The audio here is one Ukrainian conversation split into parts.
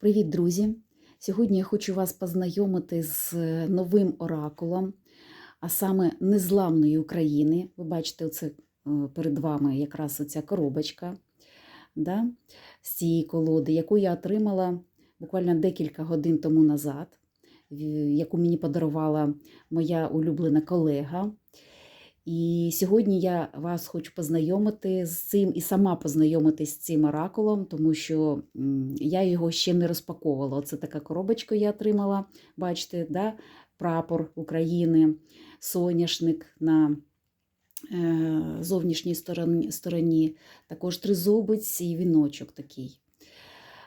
Привіт, друзі! Сьогодні я хочу вас познайомити з новим оракулом, а саме Незламної України. Ви бачите, оце е, перед вами якраз оця коробочка да, з цієї колоди, яку я отримала буквально декілька годин тому назад, яку мені подарувала моя улюблена колега. І сьогодні я вас хочу познайомити з цим і сама познайомитись з цим оракулом, тому що я його ще не розпаковувала. Оце така коробочка я отримала. Бачите, да? прапор України, соняшник на е, зовнішній стороні, також тризубець і віночок такий.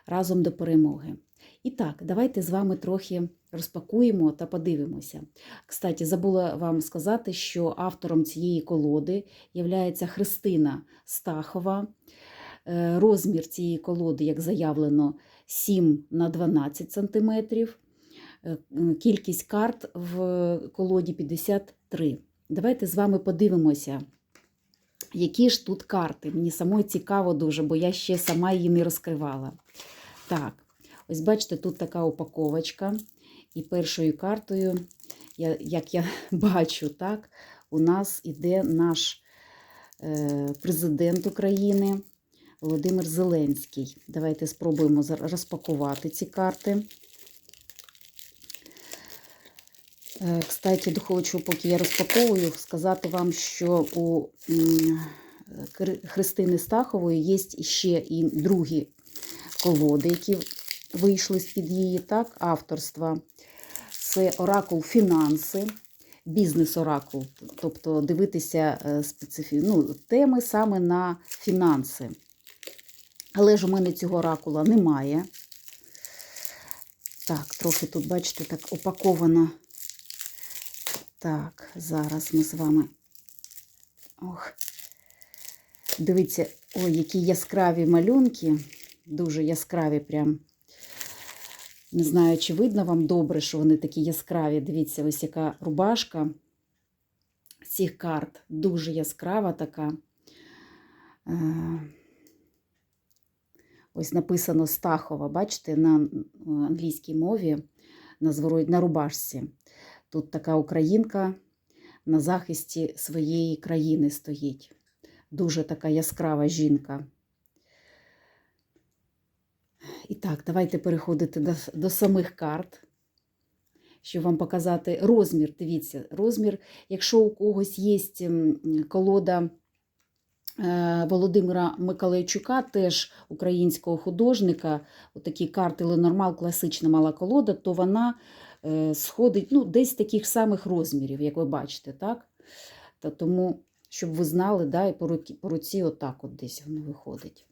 Разом до перемоги. І так, давайте з вами трохи розпакуємо та подивимося. Кстати, забула вам сказати, що автором цієї колоди є Христина Стахова. Е, Розмір цієї колоди, як заявлено, 7 на 12 см. Кількість карт в колоді 53. Давайте з вами подивимося, які ж тут карти. Мені самої цікаво дуже, бо я ще сама її не розкривала. Так, ось бачите, тут така упаковочка. І першою картою, як я бачу, так, у нас іде наш е, президент України Володимир Зеленський. Давайте спробуємо розпакувати ці карти. Е, Кстати, хочу, поки я розпаковую, сказати вам, що у Христини Стахової є ще і другі колоди, які вийшли з-під її так, авторства. Це оракул фінанси, бізнес-оракул, тобто дивитися е, специфі... ну, теми саме на фінанси. Але ж у мене цього оракула немає. Так, трохи тут, бачите, так опаковано. Так, зараз ми з вами. Ох. Дивіться, ой, які яскраві малюнки. Дуже яскраві прям. Не знаю, чи видно вам добре, що вони такі яскраві. Дивіться, ось яка рубашка цих карт. Дуже яскрава така. Е, Ось написано Стахова, бачите, на англійській мові на, рубашці. Тут така українка на захисті своєї країни стоїть. Дуже така яскрава жінка. І так, давайте переходити до, до самих карт, щоб вам показати розмір. Дивіться, розмір, якщо у когось є колода е, Володимира Миколайчука, теж українського художника, отакі карти Ленормал, класична мала колода, то вона е, сходить ну, десь таких самих розмірів, як ви бачите, так? Та тому, щоб ви знали, да, і по руці, по руці отак от десь воно виходить.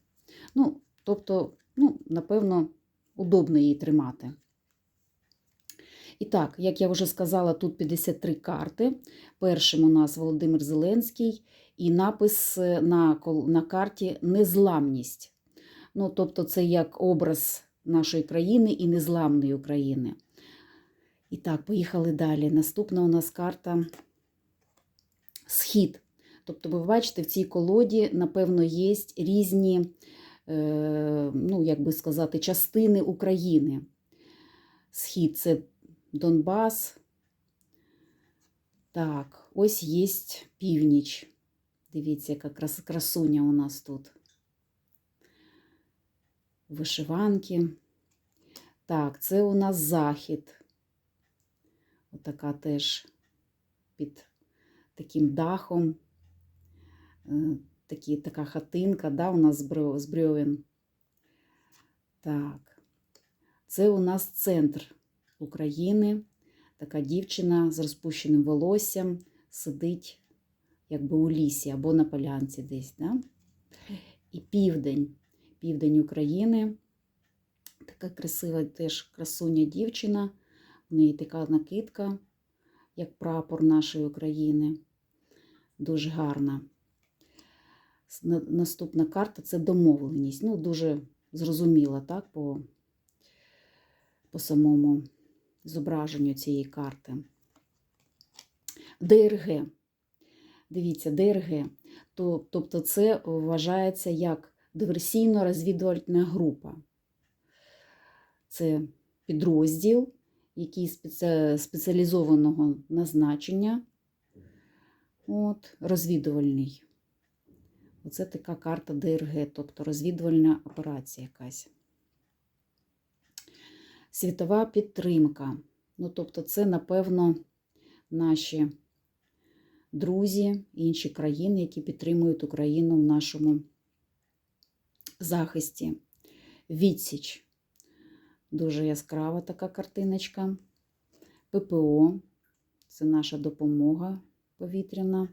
Ну, тобто, ну, напевно, удобно її тримати. І так, як я вже сказала, тут 53 карти. Першим у нас Володимир Зеленський і напис е, на, на карті Незламність. Ну, тобто, це як образ нашої країни і незламної України. І так, поїхали далі. Наступна у нас карта Схід. Тобто, ви бачите, в цій колоді, напевно, є різні, ну, як би сказати, частини України. Схід це Донбас. Так, ось є північ. Дивіться, яка крас- красуня у нас тут. Вишиванки. Так, це у нас захід. Отака теж під таким дахом. Такі, така хатинка, да, у нас з бревен. Так, це у нас центр України. Така дівчина з розпущеним волоссям сидить якби у лісі або на полянці десь. Да? І південь. Південь України. Така красива теж красуня дівчина. В неї така накидка, як прапор нашої України. Дуже гарна. Наступна карта це домовленість. Ну, дуже зрозуміла, так, по, по самому зображенню цієї карти. ДРГ. Дивіться, ДРГ. Тобто це вважається як диверсійно-розвідувальна група. це підрозділ, який спеціалізованого назначення. От, розвідувальний. Оце така карта ДРГ, тобто розвідувальна операція якась. Світова підтримка. Ну, тобто, це, напевно, наші друзі, інші країни, які підтримують Україну в нашому захисті. Відсіч. Дуже яскрава така картиночка. ППО це наша допомога повітряна,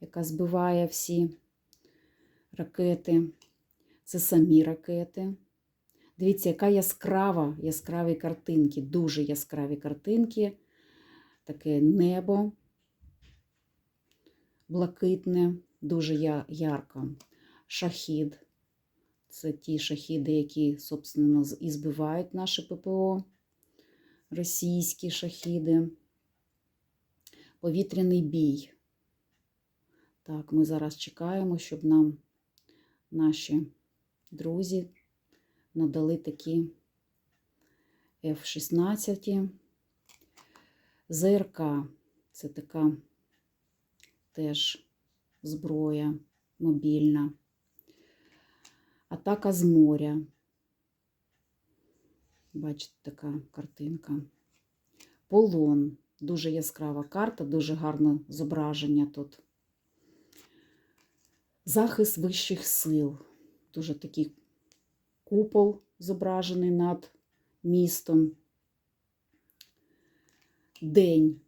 яка збиває всі ракети. Це самі ракети. Дивіться, яка яскрава, яскраві картинки, дуже яскраві картинки. Таке небо блакитне, дуже ярко. Шахід. Це ті шахіди, які, собственно, і збивають наше ППО. Російські шахіди. Повітряний бій. Так, ми зараз чекаємо, щоб нам наші друзі надали такі F-16. ЗРК це така теж зброя мобільна. Атака з моря. Бачите, така картинка. Полон. Дуже яскрава карта, дуже гарне зображення тут. Захист вищих сил. Дуже такий купол зображений над містом. День.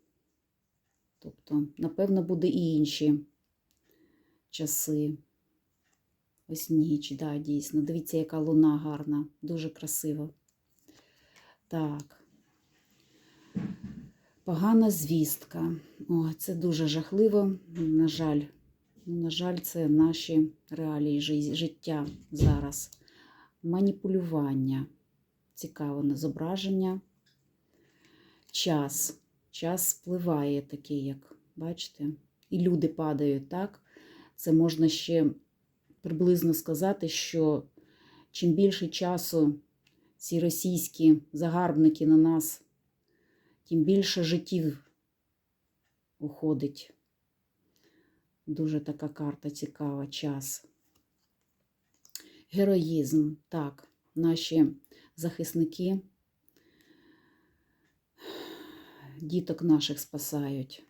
Тобто, напевно, буде і інші часи. Ось ніч, да, дійсно. Дивіться, яка луна гарна, дуже красиво. Так. Погана звістка. О, це дуже жахливо. На жаль, на жаль, це наші реалії життя зараз. Маніпулювання. Цікаве зображення. Час. Час спливає такий, як бачите, і люди падають, так? Це можна ще приблизно сказати, що чим більше часу ці російські загарбники на нас, тим більше життів уходить. Дуже така карта цікава, час. Героїзм. Так, наші захисники діток наших спасають.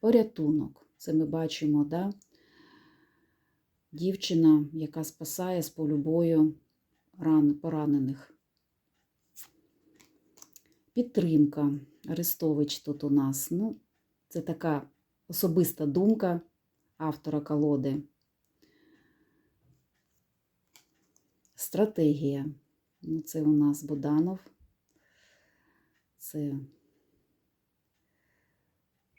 Порятунок. Це ми бачимо, да? дівчина, яка спасає з полю бою ран, поранених. Підтримка. Арестович тут у нас. Ну, це така особиста думка автора колоди. Стратегія. Ну, це у нас Буданов. Це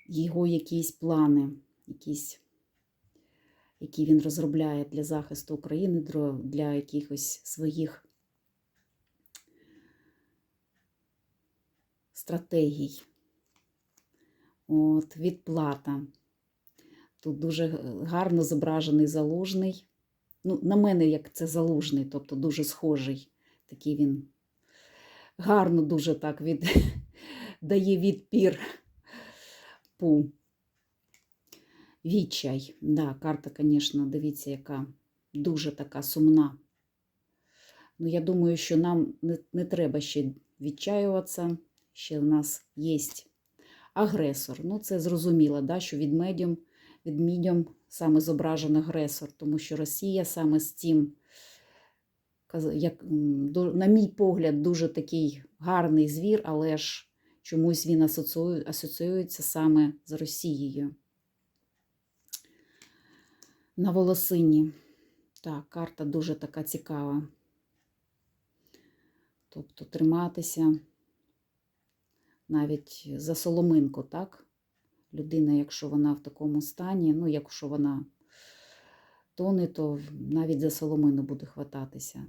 його якісь плани, якісь, які він розробляє для захисту України, для якихось своїх стратегій. От, відплата. Тут дуже гарно зображений залужний. Ну, на мене, як це залужний, тобто дуже схожий. Такий він гарно дуже так від, дає відпір пу. Відчай. Да, карта, звісно, дивіться, яка дуже така сумна. Ну, я думаю, що нам не, не треба ще відчаюватися. Ще в нас є агресор. Ну, це зрозуміло, да, що від медіум, від саме зображений агресор, тому що Росія саме з тим, як, на мій погляд, дуже такий гарний звір, але ж чомусь він асоціюється саме з Росією. На волосині. Так, карта дуже така цікава. Тобто триматися навіть за соломинку, так? Людина, якщо вона в такому стані, ну, якщо вона тоне, то навіть за соломину буде хвататися.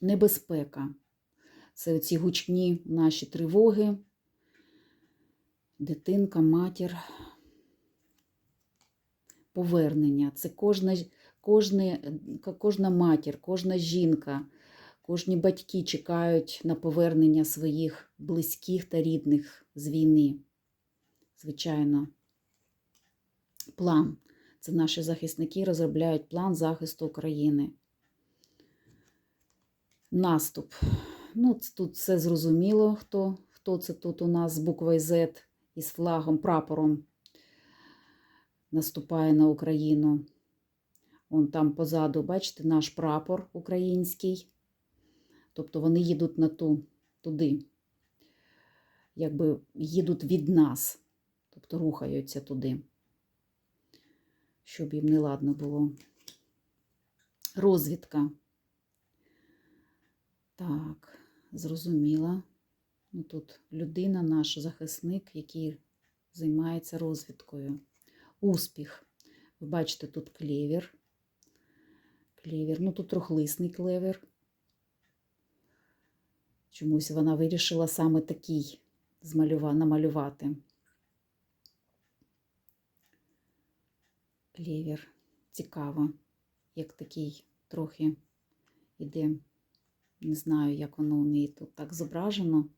Небезпека. Це ці гучні наші тривоги. Дитинка, матір. Повернення. Це кожна, кожна, кожна матір, кожна жінка, Кожні батьки чекають на повернення своїх близьких та рідних з війни. Звичайно, план. Це наші захисники розробляють план захисту України. Наступ. Ну, тут все зрозуміло, хто, хто це тут у нас з буквою Z із флагом, прапором наступає на Україну. Вон там позаду, бачите, наш прапор український. Тобто вони їдуть на ту, туди, якби їдуть від нас, тобто рухаються туди, щоб їм не ладно було. Розвідка. Так, зрозуміла. Ну, тут людина, наш захисник, який займається розвідкою. Успіх. Ви бачите, тут клевер. Клевер. Ну, тут трохлисний клевер. Чомусь вона вирішила саме такий намалювати. Клевер. Цікаво, як такий трохи іде. Не знаю, як воно у неї тут так зображено.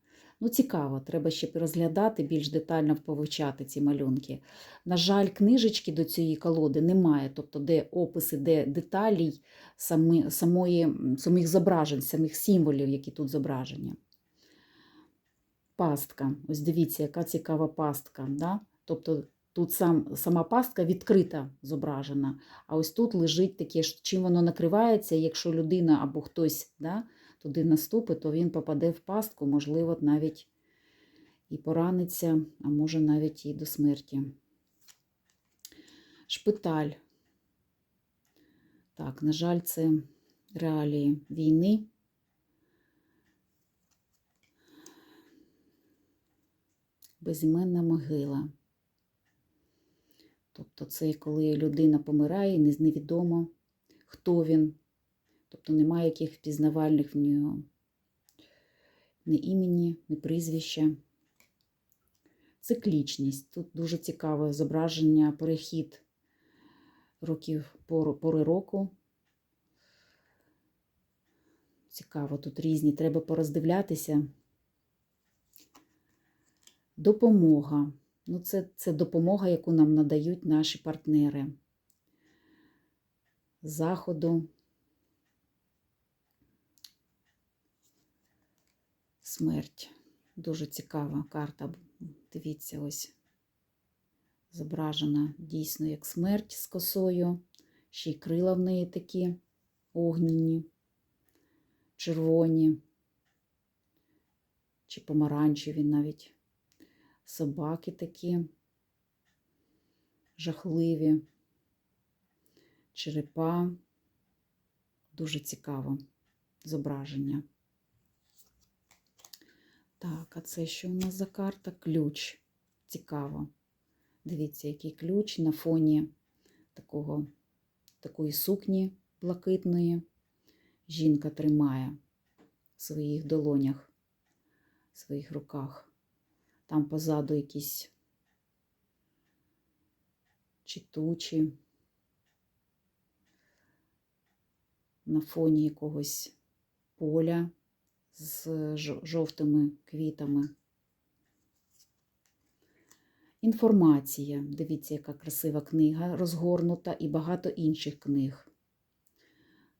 Ну, цікаво, треба ще розглядати, більш детально повивчати ці малюнки. На жаль, книжечки до цієї колоди немає, тобто де описи, де деталей самі, самої, самих зображень, самих символів, які тут зображені. Пастка. Ось дивіться, яка цікава пастка. Да? Тобто тут сам, сама пастка відкрита зображена, а ось тут лежить таке, чим воно накривається, якщо людина або хтось да, туди наступить, то він попаде в пастку, можливо, навіть і пораниться, а може навіть і до смерті. Шпиталь. Так, на жаль, це реалії війни. Безіменна могила. Тобто це коли людина помирає, невідомо, хто він. Тобто немає яких впізнавальних в нього ні імені, ні прізвища. Циклічність. Тут дуже цікаве зображення, перехід років пор- пори року. Цікаво, тут різні, треба пороздивлятися. Допомога. Ну, це, це допомога, яку нам надають наші партнери. Заходу. Смерть. Дуже цікава карта. Дивіться, ось зображена дійсно як смерть з косою. Ще й крила в неї такі огняні, червоні чи помаранчеві навіть. Собаки такі жахливі, черепа. Дуже цікаво зображення. Так, а це що у нас за карта? Ключ. Цікаво. Дивіться, який ключ на фоні такого, такої сукні блакитної. Жінка тримає в своїх долонях, в своїх руках. Там позаду якісь чи тучі на фоні якогось поля з жовтими квітами. Інформація. Дивіться, яка красива книга розгорнута і багато інших книг.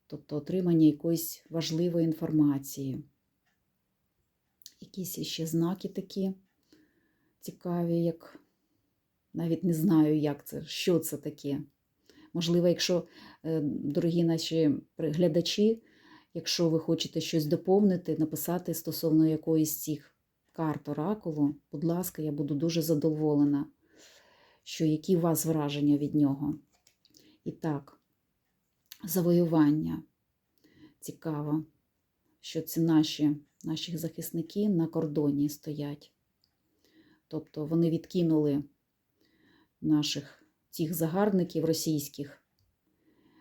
Тобто отримання якоїсь важливої інформації. Якісь ще знаки такі цікаві, як навіть не знаю, як це, що це таке. Можливо, якщо, е, дорогі наші глядачі, якщо ви хочете щось доповнити, написати стосовно якоїсь цих карт оракулу, будь ласка, я буду дуже задоволена, що які у вас враження від нього. І так, завоювання. Цікаво, що це наші, наші захисники на кордоні стоять. Тобто вони відкинули наших цих загарбників російських,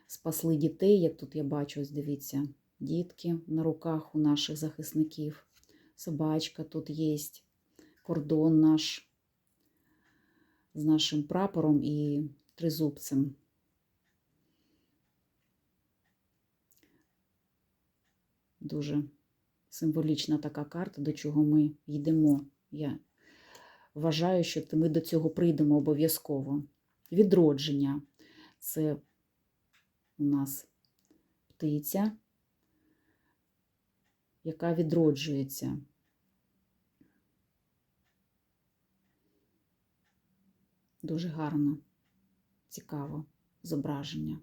спасли дітей, як тут я бачу, ось дивіться, дітки на руках у наших захисників, собачка тут є, кордон наш з нашим прапором і тризубцем. Дуже символічна така карта, до чого ми йдемо. Я вважаю, що ми до цього прийдемо обов'язково. Відродження це у нас птиця, яка відроджується. Дуже гарно, цікаво зображення.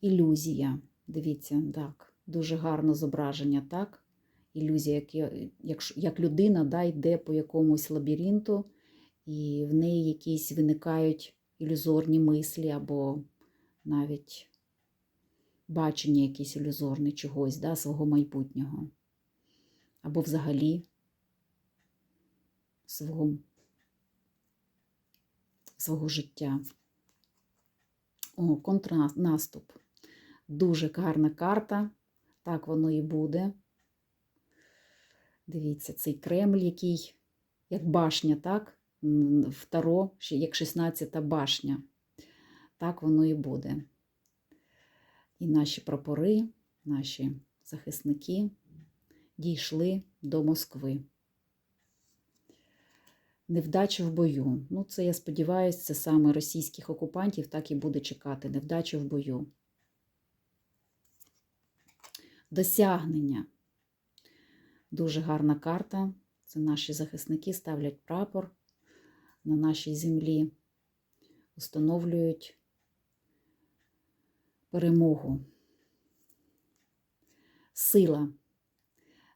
Ілюзія. Дивіться, так, дуже гарне зображення, так? Ілюзія, як, як, як людина да, йде по якомусь лабіринту, і в неї якісь виникають ілюзорні мислі або навіть бачення якесь ілюзорне чогось, да, свого майбутнього. Або взагалі свого, свого життя. О, контрнаступ. Дуже гарна карта. Так воно і буде. Дивіться, цей Кремль, який, як башня, так? М, В Таро, ще як 16-та башня. Так воно і буде. І наші прапори, наші захисники дійшли до Москви. Невдача в бою. Ну, це, я сподіваюся, це саме російських окупантів так і буде чекати. Невдача в бою. Досягнення. Дуже гарна карта. Це наші захисники ставлять прапор на нашій землі, установлюють перемогу. Сила.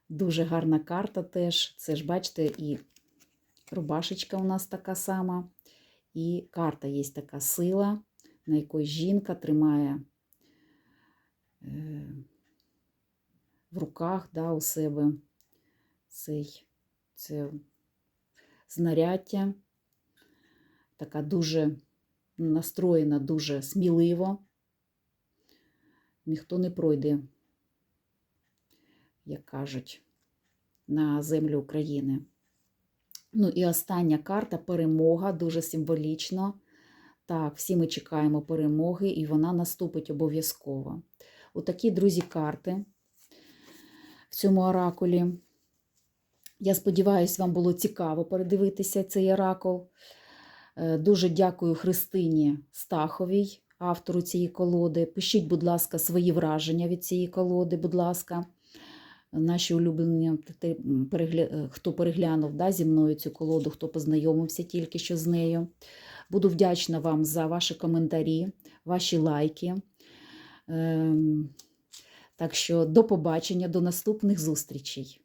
Дуже гарна карта теж. Це ж, бачите, і рубашечка у нас така сама. І карта є така сила, на якої жінка тримає е, в руках да, у себе цей, це знаряддя. Така дуже настроєна, дуже сміливо. Ніхто не пройде, як кажуть, на землю України. Ну і остання карта перемога, дуже символічно. Так, всі ми чекаємо перемоги, і вона наступить обов'язково. Отакі, друзі, карти в цьому оракулі. Я сподіваюся, вам було цікаво передивитися цей оракул. Е, Дуже дякую Христині Стаховій, автору цієї колоди. Пишіть, будь ласка, свої враження від цієї колоди, будь ласка. Наші улюблені, е, хто переглянув да, зі мною цю колоду, хто познайомився тільки що з нею. Буду вдячна вам за ваші коментарі, ваші лайки. Ем, Так що до побачення, до наступних зустрічей.